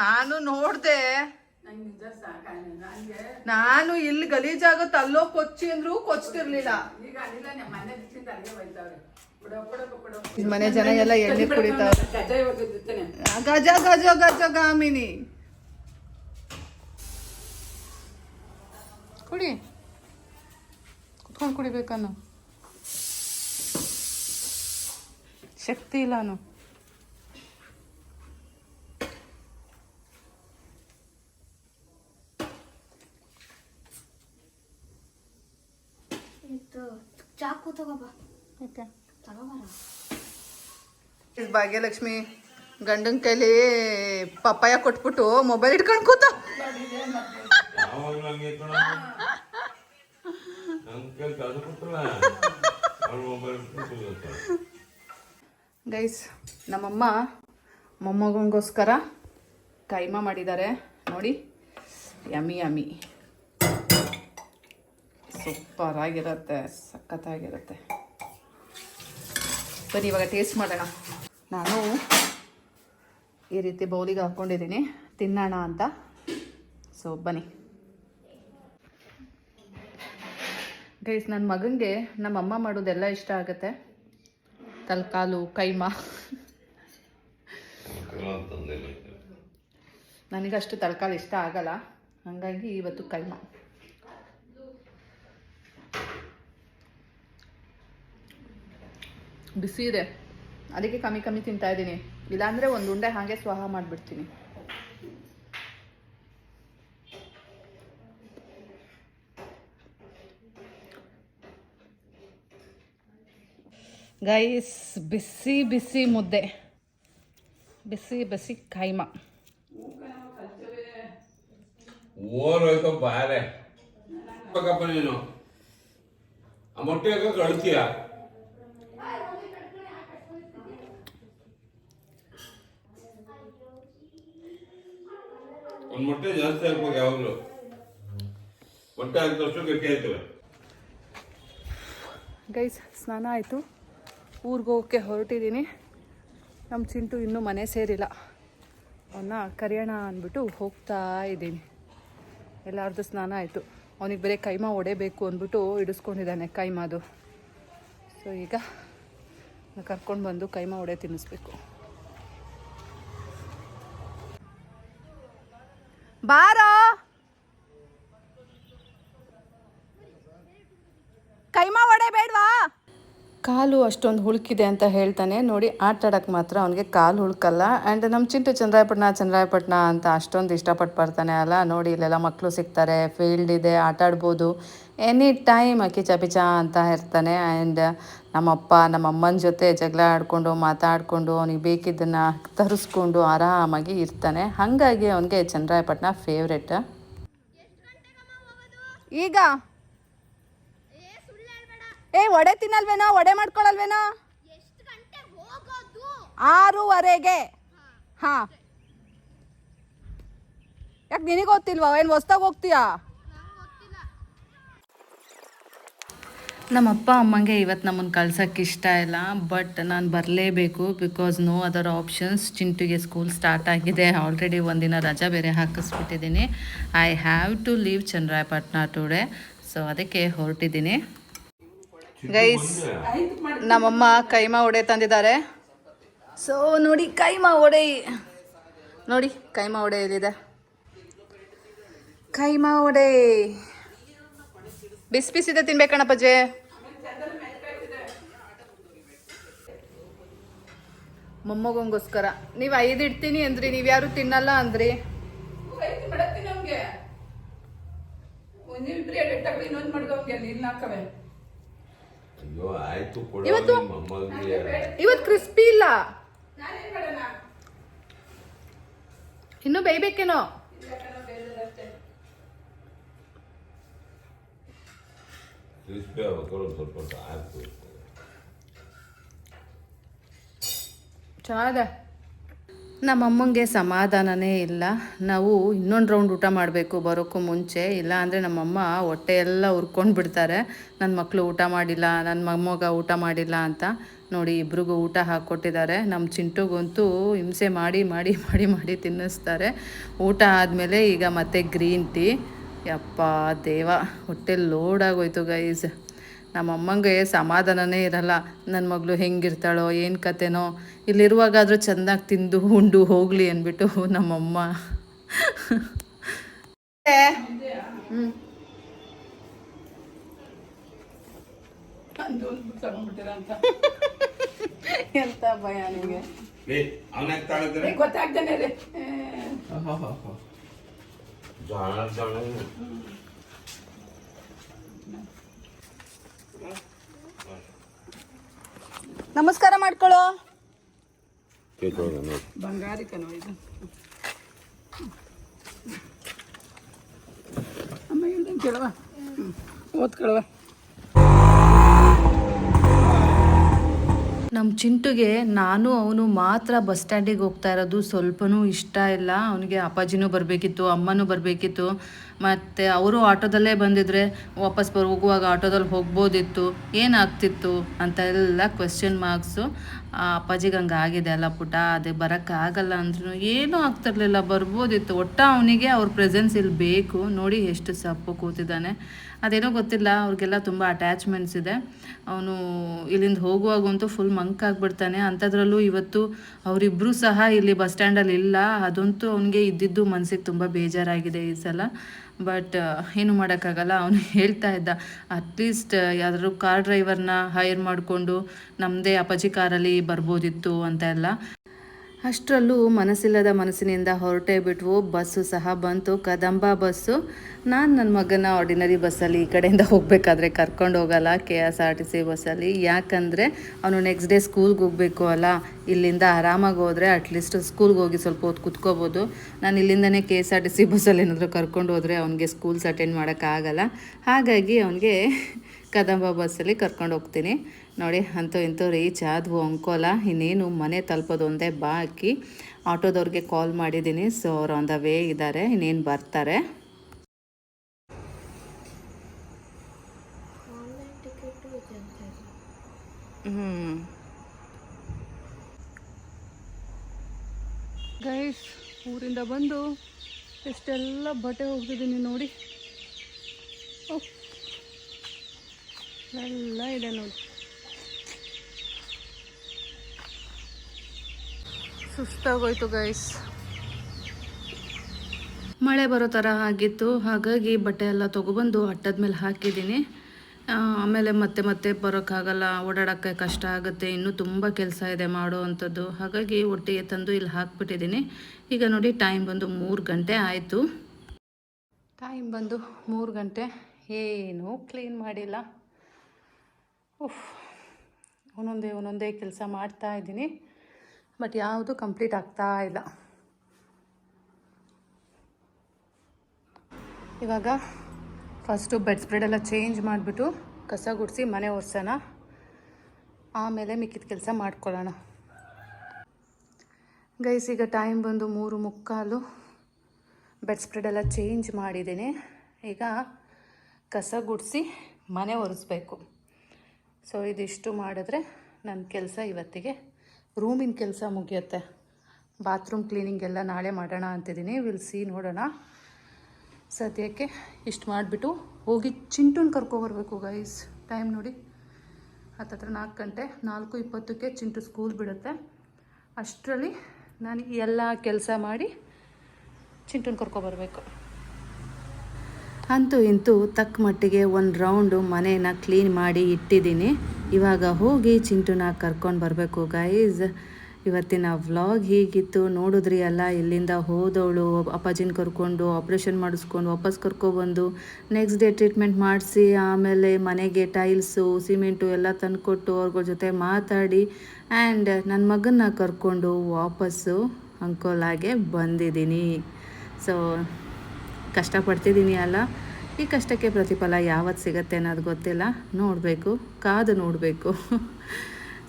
ನಾನು ನೋಡ್ದೆ ನಾನು ಇಲ್ಲಿ ಗಲೀಜಾಗುತ್ತೆ ಅಲ್ಲೋ ಕೊಚ್ಚಿ ಅಂದ್ರು ಕೊಚ್ತಿರ್ಲಿಲ್ಲ. ಮನೆ ಜನ ಎಲ್ಲ ಎಣ್ಣೆ ಕುಡಿತಾವ್ರೆ. ಗಜ ಗಜ ಗಜ ಗಾಮಿನಿ. ಕುಡಿ. ಕುತ್ಕೊಂಡು ಕುಡಿಬೇಕನ್ನು. ಶಕ್ತಿ ಇಲ್ಲನು ಚಾಕು ತಗೋಬ. ತಗೋಬಾರ. ಭಾಗ್ಯಲಕ್ಷ್ಮಿ ಗಂಡನ ಕೈಲಿ ಪಪ್ಪಾಯ ಕೊಟ್ಬಿಟ್ಟು ಮೊಬೈಲ್ ಇಟ್ಕೊಂಡು ಕೂತ. ಗೈಸ್ ನಮ್ಮಮ್ಮ ಮೊಮ್ಮಗನಿಗೋಸ್ಕರ ಕೈಮಾ ಮಾಡಿದ್ದಾರೆ. ನೋಡಿ ಯಮಿ ಯಮಿ ಸೂಪರ್ ಆಗಿರುತ್ತೆ ಸಖತ್ತಾಗಿರುತ್ತೆ. ಬನ್ನಿ ಇವಾಗ ಟೇಸ್ಟ್ ಮಾಡೋಣ. ನಾನು ಈ ರೀತಿ ಬೌಲಿಗೆ ಹಾಕ್ಕೊಂಡಿದ್ದೀನಿ ತಿನ್ನೋಣ ಅಂತ. ಸೊ ಬನ್ನಿ. ಗೈಸ್ ನನ್ನ ಮಗನಿಗೆ ನಮ್ಮಮ್ಮ ಮಾಡೋದೆಲ್ಲ ಇಷ್ಟ ಆಗುತ್ತೆ. ತಲ್ಕಾಲು ಕೈಮಾ. ನನಗಷ್ಟು ತಲಕಾಲು ಇಷ್ಟ ಆಗಲ್ಲ. ಹಾಗಾಗಿ ಇವತ್ತು ಕೈಮಾ. ಬಿಸಿ ಇದೆ. ಅದಕ್ಕೆ ಕಮ್ಮಿ ಕಮ್ಮಿ ತಿಂತಾ ಇದ್ದೀನಿ. ಇಲ್ಲಾಂದರೆ ಒಂದು ಉಂಡೆ ಹಾಗೆ ಸ್ವಾಹ ಮಾಡಿಬಿಡ್ತೀನಿ. ಗೈಸ್ ಬಿಸಿ ಬಿಸಿ ಮುದ್ದೆ. ಬಿಸಿ ಬಿಸಿ ಕೈಮಾ. ಓರೋಯ್ತು ಬಾರೆ. ನೀನು ಆ ಮೊಟ್ಟೆ ಕಳ್ತೀಯ? ಒಂದ್ ಮೊಟ್ಟೆ ಜಾಸ್ತಿ ಹಾಕ್ಬೇಕು ಯಾವಾಗಲೂ. ಮೊಟ್ಟೆ ಹಾಕಿದಷ್ಟು ಗಟ್ಟಿ ಗೈಸ್, ಸ್ನಾನ ಆಯಿತು. ಊರಿಗೆ ಹೋಗೋಕ್ಕೆ ಹೊರಟಿದ್ದೀನಿ ನಮ್ಮ ಚಿಂಟು ಇನ್ನೂ ಮನೆ ಸೇರಿಲ್ಲ. ಅವನ್ನ ಕರೆಯೋಣ ಅಂದ್ಬಿಟ್ಟು ಹೋಗ್ತಾ ಇದ್ದೀನಿ. ಎಲ್ಲರದ್ದು ಸ್ನಾನ ಆಯಿತು. ಅವನಿಗೆ ಬರೀ ಕೈಮಾ ಒಡೆಬೇಕು ಅಂದ್ಬಿಟ್ಟು ಇಡಿಸ್ಕೊಂಡಿದ್ದಾನೆ ಕೈಮಾದು. ಸೊ ಈಗ ಕರ್ಕೊಂಡು ಬಂದು ಕೈಮಾ ಒಡೆ ತಿನ್ನಿಸ್ಬೇಕು ಬಾರೋ ಕೈಮಾ ಒಡೆ ಬೇಡವಾ ಕಾಲು ಅಷ್ಟೊಂದು ಹುಳುಕಿದೆ ಅಂತ ಹೇಳ್ತಾನೆ. ನೋಡಿ ಆಟ ಆಡೋಕ್ಕೆ ಮಾತ್ರ ಅವನಿಗೆ ಕಾಲು ಹುಳುಕಲ್ಲ. ಆ್ಯಂಡ್ ನಮ್ಮ ಚಿಂಟು ಚಂದ್ರಾಯಪಟ್ಟಣ ಚಂದ್ರಾಯಪಟ್ಟಣ ಅಂತ ಅಷ್ಟೊಂದು ಇಷ್ಟಪಟ್ಟು ಬರ್ತಾನೆ ಅಲ್ಲ. ನೋಡಿ ಇಲ್ಲೆಲ್ಲ ಮಕ್ಕಳು ಸಿಗ್ತಾರೆ ಫೀಲ್ಡ್ ಇದೆ ಆಟ ಆಡ್ಬೋದು. ಎನಿ ಟೈಮ್ ಕಿಚ ಪಿಚ ಅಂತ ಇರ್ತಾನೆ. ಆ್ಯಂಡ್ ನಮ್ಮಪ್ಪ ನಮ್ಮಮ್ಮನ ಜೊತೆ ಜಗಳ ಆಡಿಕೊಂಡು ಮಾತಾಡಿಕೊಂಡು ಅವನಿಗೆ ಬೇಕಿದ್ದನ್ನು ತರಿಸ್ಕೊಂಡು ಆರಾಮಾಗಿ ಇರ್ತಾನೆ. ಹಾಗಾಗಿ ಅವನಿಗೆ ಚಂದ್ರಾಯಪಟ್ಟಣ ಫೇವ್ರೆಟ್ ಈಗ? ಏ ವಡೆ ತಿನ್ನಲ್ವೇನೋ? ವಡೆ ಮಾಡ್ಕೊಳಲ್ವೇನೋ? ಆರೂವರೆಗೆ. ಹಾ. ಯಾಕೆ ನಿನಗೆ ಗೊತ್ತಿಲ್ವಾ? ಏನು ಹೊಸ್ದಾಗ ಹೋಗ್ತೀಯಾ? ನಮ್ಮ ಅಪ್ಪ ಅಮ್ಮಂಗೆ ಇವತ್ತು ನಮ್ಮನ್ನು ಕಳ್ಸೋಕ್ಕೆ ಇಷ್ಟ ಇಲ್ಲ ಬಟ್ ನಾನು ಬರಲೇಬೇಕು ಬಿಕಾಸ್ ನೋ ಅದರ್ ಆಪ್ಷನ್ಸ್. ಚಿಂಟುಗೆ ಸ್ಕೂಲ್ ಸ್ಟಾರ್ಟ್ ಆಗಿದೆ. ಆಲ್ರೆಡಿ ಒಂದಿನ ರಜಾ ಬೇರೆ ಹಾಕಿಸ್ಬಿಟ್ಟಿದ್ದೀನಿ. I have to leave Chandrayapatna today. So ಅದಕ್ಕೆ ಹೊರಟಿದ್ದೀನಿ. ಗೈಸ್ ನಮ್ಮಮ್ಮ ಕೈಮಾ ಒಡೆ ತಂದಿದ್ದಾರೆ. ಸೊ ನೋಡಿ ಕೈಮಾ ಒಡೆ ನೋಡಿ ಕೈಮಾ ಒಡೆ ಎಲ್ಲಿದೆ? ಕೈಮಾ ಒಡೆ ಬಿಸಿ ಬಿಸಿದೆ ತಿನ್ಬೇಕಣ್ಣಪ್ಪಜ್ಜೆ ಮೊಮ್ಮಗೋಸ್ಕರ ನೀವು ಐದು ಇಡ್ತೀನಿ ಅಂದ್ರಿ ನೀವು ಯಾರು ತಿನ್ನಲ್ಲ ಅಂದ್ರಿ. ಇನ್ನೊಂದು ಮಾಡ್ಕೊಂಗೆ ಅಲ್ಲಿ ಇಲ್ಲಿ ಹಾಕವೆ. ಅಯ್ಯೋ ಆಯ್ತು ಕೊಡೋ ಇವತ್ತು? ನಿಮ್ಮ ಅಮ್ಮಗೆ ಇವತ್ತು ಕ್ರಿಸ್ಪಿ ಇಲ್ಲ. ಇನ್ನು ಮಾಡೋಣ ಇನ್ನೂ ಬೇಯ್ಬೇಕೇನೋ? ಕ್ರಿಸ್ಪಿ ಒಂದು ಸ್ವಲ್ಪ ಹೊತ್ತು ಚೆನ್ನಾಗಿದೆ. ನಮ್ಮ ಅಮ್ಮಂಗೆ ಸಮಾಧಾನನೇ ಇಲ್ಲ. ನಾವು ಇನ್ನೊಂದು ರೌಂಡ್ ಊಟ ಮಾಡಬೇಕು ಬರೋಕ್ಕೂ ಮುಂಚೆ. ಇಲ್ಲ ಅಂದರೆ ನಮ್ಮಮ್ಮ ಹೊಟ್ಟೆ ಎಲ್ಲ ಉರ್ಕೊಂಡು ಬಿಡ್ತಾರೆ. ನನ್ನ ಮಕ್ಕಳು ಊಟ ಮಾಡಿಲ್ಲ ನನ್ನ ಮೊಮ್ಮಗ ಊಟ ಮಾಡಿಲ್ಲ ಅಂತ ನೋಡಿ ಇಬ್ರಿಗೂ ಊಟ ಹಾಕ್ಕೊಟ್ಟಿದ್ದಾರೆ. ನಮ್ಮ ಚಿಂಟುಗಂತೂ ಹಿಂಸೆ ಮಾಡಿ ಮಾಡಿ ಮಾಡಿ ಮಾಡಿ ತಿನ್ನಿಸ್ತಾರೆ. ಊಟ ಆದಮೇಲೆ ಈಗ ಮತ್ತೆ ಗ್ರೀನ್ ಟೀ. ಯಪ್ಪ ದೇವ, ಹೊಟ್ಟೆ ಲೋಡ್ ಆಗೋಯ್ತು ಗೈಸ್ ನಮ್ಮ ಅಮ್ಮಂಗೆ ಸಮಾಧಾನನೇ ಇರಲ್ಲ. ನನ್ನ ಮಗಳು ಹೆಂಗಿರ್ತಾಳೋ ಏನು ಕತೆನೋ. ಇಲ್ಲಿರುವಾಗಾದರೂ ಚೆನ್ನಾಗಿ ತಿಂದು ಉಂಡು ಹೋಗಲಿ ಅಂದ್ಬಿಟ್ಟು ನಮ್ಮಮ್ಮ. ಎಂತ ಭಯ ನಿಮಗೆ ಗೊತ್ತಾಗ್ತಾನೆ ನಮಸ್ಕಾರ ಮಾಡ್ಕೊಳ್ಳೋ. ಬಂಗಾರಿ ಕಣೋ ಇದು. ಅಮ್ಮ ಹೇಳ್ದಂಗೆ ಕೇಳವ ಓದ್ಕೊಳವ ನಮ್ಮ ಚಿಂಟುಗೆ ನಾನು ಅವನು ಮಾತ್ರ ಬಸ್ ಸ್ಟ್ಯಾಂಡಿಗೆ ಹೋಗ್ತಾ ಇರೋದು. ಸ್ವಲ್ಪನೂ ಇಷ್ಟ ಇಲ್ಲ. ಅವನಿಗೆ ಅಪ್ಪಾಜಿನೂ ಬರಬೇಕಿತ್ತು, ಅಮ್ಮನೂ ಬರಬೇಕಿತ್ತು. ಮತ್ತು ಅವರು ಆಟೋದಲ್ಲೇ ಬಂದಿದ್ರೆ ವಾಪಸ್ ಬರ್ ಹೋಗುವಾಗ ಆಟೋದಲ್ಲಿ ಹೋಗ್ಬೋದಿತ್ತು. ಏನಾಗ್ತಿತ್ತು ಅಂತ ಎಲ್ಲ ಕ್ವೆಶ್ಚನ್ ಮಾರ್ಕ್ಸು ಅಪ್ಪಾಜಿಗೆ ಹಂಗೆ ಆಗಿದೆ ಅಲ್ಲ ಪುಟ. ಅದೇ ಬರೋಕ್ಕಾಗಲ್ಲ ಅಂದ್ರೂ ಏನೂ ಆಗ್ತಿರ್ಲಿಲ್ಲ. ಬರ್ಬೋದಿತ್ತು. ಒಟ್ಟ ಅವನಿಗೆ ಅವ್ರ ಪ್ರೆಸೆನ್ಸ್ ಇಲ್ಲಿ ಬೇಕು ನೋಡಿ ಎಷ್ಟು ಸಪ್ಪು ಕೂತಿದ್ದಾನೆ. ಅದೇನೋ ಗೊತ್ತಿಲ್ಲ, ಅವ್ರಿಗೆಲ್ಲ ತುಂಬ ಅಟ್ಯಾಚ್ಮೆಂಟ್ಸ್ ಇದೆ. ಅವನು ಇಲ್ಲಿಂದ ಹೋಗುವಾಗಂತೂ ಫುಲ್ ಮಂಕ್ ಆಗಿಬಿಡ್ತಾನೆ. ಅಂಥದ್ರಲ್ಲೂ ಇವತ್ತು ಅವರಿಬ್ಬರೂ ಸಹ ಇಲ್ಲಿ ಬಸ್ ಸ್ಟ್ಯಾಂಡಲ್ಲಿ ಇಲ್ಲ. ಅದಂತೂ ಅವನಿಗೆ ಇದ್ದಿದ್ದು ಮನಸ್ಸಿಗೆ ತುಂಬ ಬೇಜಾರಾಗಿದೆ ಈ ಸಲ. ಬಟ್ ಏನು ಮಾಡೋಕ್ಕಾಗಲ್ಲ. ಅವನು ಹೇಳ್ತಾ ಇದ್ದ ಅಟ್ಲೀಸ್ಟ್ ಯಾವ್ದಾದ್ರು ಕಾರ್ ಡ್ರೈವರ್ನ ಹೈರ್ ಮಾಡಿಕೊಂಡು ನಮ್ಮದೇ ಅಪಜಿ ಕಾರಲ್ಲಿ ಬರ್ಬೋದಿತ್ತು ಅಂತ ಎಲ್ಲ ಅಷ್ಟರಲ್ಲೂ ಮನಸ್ಸಿಲ್ಲದ ಮನಸ್ಸಿನಿಂದ ಹೊರಟೇ ಬಿಟ್ವು. ಬಸ್ಸು ಸಹ ಬಂತು. ಕದಂಬ ಬಸ್ಸು. ನಾನು ನನ್ನ ಮಗನ ಆರ್ಡಿನರಿ ಬಸ್ಸಲ್ಲಿ ಈ ಕಡೆಯಿಂದ ಹೋಗಬೇಕಾದ್ರೆ ಕರ್ಕೊಂಡು ಹೋಗಲ್ಲ K S R T C ಬಸ್ಸಲ್ಲಿ ಯಾಕಂದರೆ ಅವನು ನೆಕ್ಸ್ಟ್ ಡೇ ಸ್ಕೂಲ್ಗೆ ಹೋಗಬೇಕು ಅಲ್ಲ. ಇಲ್ಲಿಂದ ಆರಾಮಾಗಿ ಹೋದರೆ ಅಟ್ಲೀಸ್ಟ್ ಸ್ಕೂಲ್ಗೆ ಹೋಗಿ ಸ್ವಲ್ಪ ಹೊತ್ತು ಕುತ್ಕೋಬೋದು. ನಾನು ಇಲ್ಲಿಂದನೇ K S R T C ಬಸ್ಸಲ್ಲಿ ಏನಾದರೂ ಕರ್ಕೊಂಡು ಹೋದರೆ ಅವನಿಗೆ ಸ್ಕೂಲ್ಸ್ ಅಟೆಂಡ್ ಮಾಡೋಕ್ಕಾಗಲ್ಲ ಹಾಗಾಗಿ ಅವನಿಗೆ ಕದಂಬ ಬಸ್ಸಲ್ಲಿ ಕರ್ಕೊಂಡು ಹೋಗ್ತೀನಿ. ನೋಡಿ ಅಂತೂ ಇಂತೂ ರೀಚ್ ಆದವು ಅಂಕೋಲ. ಇನ್ನೇನು ಮನೆ ತಲುಪೋದು ಒಂದೇ ಬಾಕಿ ಆಟೋದವ್ರಿಗೆ ಕಾಲ್ ಮಾಡಿದ್ದೀನಿ ಸೊ ಅವ್ರು ಆನ್ ದ ವೇ ಇದ್ದಾರೆ ಇನ್ನೇನು ಬರ್ತಾರೆ. ಹ್ಞೂ ಗೈಸ್ ಊರಿಂದ ಬಂದು ಎಷ್ಟೆಲ್ಲ ಬಟ್ಟೆ ಹೋಗ್ತಿದ್ದೀನಿ ನೋಡಿ. ಓಹ್ ಎಲ್ಲ ಇದೆ ನೋಡಿ. ಸುಸ್ತಾಗೋಯ್ತು ಗೈಸ್ ಮಳೆ ಬರೋ ಥರ ಆಗಿತ್ತು. ಹಾಗಾಗಿ ಬಟ್ಟೆ ಎಲ್ಲ ತೊಗೊಬಂದು ಹಟ್ಟದ ಮೇಲೆ ಹಾಕಿದ್ದೀನಿ. ಆಮೇಲೆ ಮತ್ತೆ ಮತ್ತೆ ಬರೋಕ್ಕಾಗಲ್ಲ. ಓಡಾಡೋಕ್ಕೆ ಕಷ್ಟ ಆಗುತ್ತೆ. ಇನ್ನೂ ತುಂಬ ಕೆಲಸ ಇದೆ ಮಾಡೋ ಅಂಥದ್ದು. ಹಾಗಾಗಿ ಒಟ್ಟಿಗೆ ತಂದು ಇಲ್ಲಿ ಹಾಕ್ಬಿಟ್ಟಿದ್ದೀನಿ. ಈಗ ನೋಡಿ ಟೈಮ್ ಬಂದು ಮೂರು ಗಂಟೆ ಆಯಿತು. ಟೈಮ್ ಬಂದು ಮೂರು ಗಂಟೆ. ಏನೂ ಕ್ಲೀನ್ ಮಾಡಿಲ್ಲ. ಉಫ್. ಒಂದೊಂದೇ ಒಂದೊಂದೇ ಕೆಲಸ ಮಾಡ್ತಾ ಇದ್ದೀನಿ. ಬಟ್ ಯಾವುದು ಕಂಪ್ಲೀಟ್ ಆಗ್ತಾ ಇಲ್ಲ. ಇವಾಗ ಫಸ್ಟು ಬೆಡ್ ಸ್ಪ್ರೆಡ್ ಎಲ್ಲ ಚೇಂಜ್ ಮಾಡಿಬಿಟ್ಟು ಕಸ ಗುಡಿಸಿ ಮನೆ ಒರೆಸೋಣ. ಆಮೇಲೆ ಮಿಕ್ಕಿದ ಕೆಲಸ ಮಾಡ್ಕೊಳ್ಳೋಣ. ಗೈಸ್ ಈಗ ಟೈಮ್ ಬಂದು ಮೂರು ಮುಕ್ಕಾಲು. ಬೆಡ್ ಸ್ಪ್ರೆಡ್ ಎಲ್ಲ ಚೇಂಜ್ ಮಾಡಿದ್ದೀನಿ. ಈಗ ಕಸ ಗುಡಿಸಿ ಮನೆ ಒರೆಸ್ಬೇಕು. ಸೊ ಇದಿಷ್ಟು ಮಾಡಿದ್ರೆ ನನ್ನ ಕೆಲಸ ಇವತ್ತಿಗೆ. ರೂಮಿನ ಕೆಲಸ ಮುಗಿಯುತ್ತೆ. ಬಾತ್ರೂಮ್ ಕ್ಲೀನಿಂಗ್ ಎಲ್ಲ ನಾಳೆ ಮಾಡೋಣ ಅಂತಿದ್ದೀನಿ. ವಿಲ್ ಸಿ ನೋಡೋಣ. ಸದ್ಯಕ್ಕೆ ಇಷ್ಟು ಮಾಡಿಬಿಟ್ಟು ಹೋಗಿ ಚಿಂಟುನ ಕರ್ಕೊಬರ್ಬೇಕು ಗೈಸ್ ಟೈಮ್ ನೋಡಿ. ಹತ್ತತ್ರ ನಾಲ್ಕು ಗಂಟೆ, ನಾಲ್ಕು ಇಪ್ಪತ್ತಕ್ಕೆ ಚಿಂಟು ಸ್ಕೂಲ್ ಬಿಡುತ್ತೆ. ಅಷ್ಟರಲ್ಲಿ ನಾನು ಎಲ್ಲ ಕೆಲಸ ಮಾಡಿ ಚಿಂಟುನ ಕರ್ಕೊಬರ್ಬೇಕು ಅಂತೂ ಇಂತೂ ತಕ್ಕ ಮಟ್ಟಿಗೆ ಒಂದು ರೌಂಡು ಮನೇನ ಕ್ಲೀನ್ ಮಾಡಿ ಇಟ್ಟಿದ್ದೀನಿ. ಇವಾಗ ಹೋಗಿ ಚಿಂಟುನ ಕರ್ಕೊಂಡು ಬರಬೇಕು ಗೈಸ್ ಇವತ್ತಿನ ವ್ಲಾಗ್ ಹೀಗಿತ್ತು. ನೋಡಿದ್ರಿ ಅಲ್ಲ, ಇಲ್ಲಿಂದ ಹೋದವಳು, ಅಪ್ಪಾಜಿನ ಕರ್ಕೊಂಡು ಆಪ್ರೇಷನ್ ಮಾಡಿಸ್ಕೊಂಡು ವಾಪಸ್ ಕರ್ಕೊಬಂದು ನೆಕ್ಸ್ಟ್ ಡೇ ಟ್ರೀಟ್ಮೆಂಟ್ ಮಾಡಿಸಿ, ಆಮೇಲೆ ಮನೆಗೆ ಟೈಲ್ಸು ಸಿಮೆಂಟು ಎಲ್ಲ ತಂದುಕೊಟ್ಟು ಅವ್ರಗಳ ಜೊತೆ ಮಾತಾಡಿ ಆ್ಯಂಡ್ ನನ್ನ ಮಗನ್ನ ಕರ್ಕೊಂಡು ವಾಪಸ್ಸು ಅಂಕೋಲಾಗೆ ಬಂದಿದ್ದೀನಿ. ಸೊ ಕಷ್ಟಪಡ್ತಿದ್ದೀನಿ ಅಲ್ಲ? ಈ ಕಷ್ಟಕ್ಕೆ ಪ್ರತಿಫಲ ಯಾವತ್ತು ಸಿಗತ್ತೆ ಅನ್ನೋದು ಗೊತ್ತಿಲ್ಲ. ನೋಡಬೇಕು, ಕಾದು ನೋಡಬೇಕು.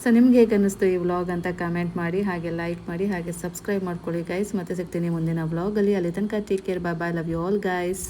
ಸೊ ನಿಮ್ಗೆ ಹೇಗೆ ಅನ್ನಿಸ್ತು ಈ ವ್ಲಾಗ್ ಅಂತ ಕಮೆಂಟ್ ಮಾಡಿ, ಹಾಗೆ ಲೈಕ್ ಮಾಡಿ, ಹಾಗೆ ಸಬ್ಸ್ಕ್ರೈಬ್ ಮಾಡ್ಕೊಳ್ಳಿ ಗೈಸ್ ಮತ್ತೆ ಸಿಗ್ತೀನಿ ಮುಂದಿನ ವ್ಲಾಗಲ್ಲಿ ಅಲ್ಲಿ. ತನಕ take care bye bye love you all guys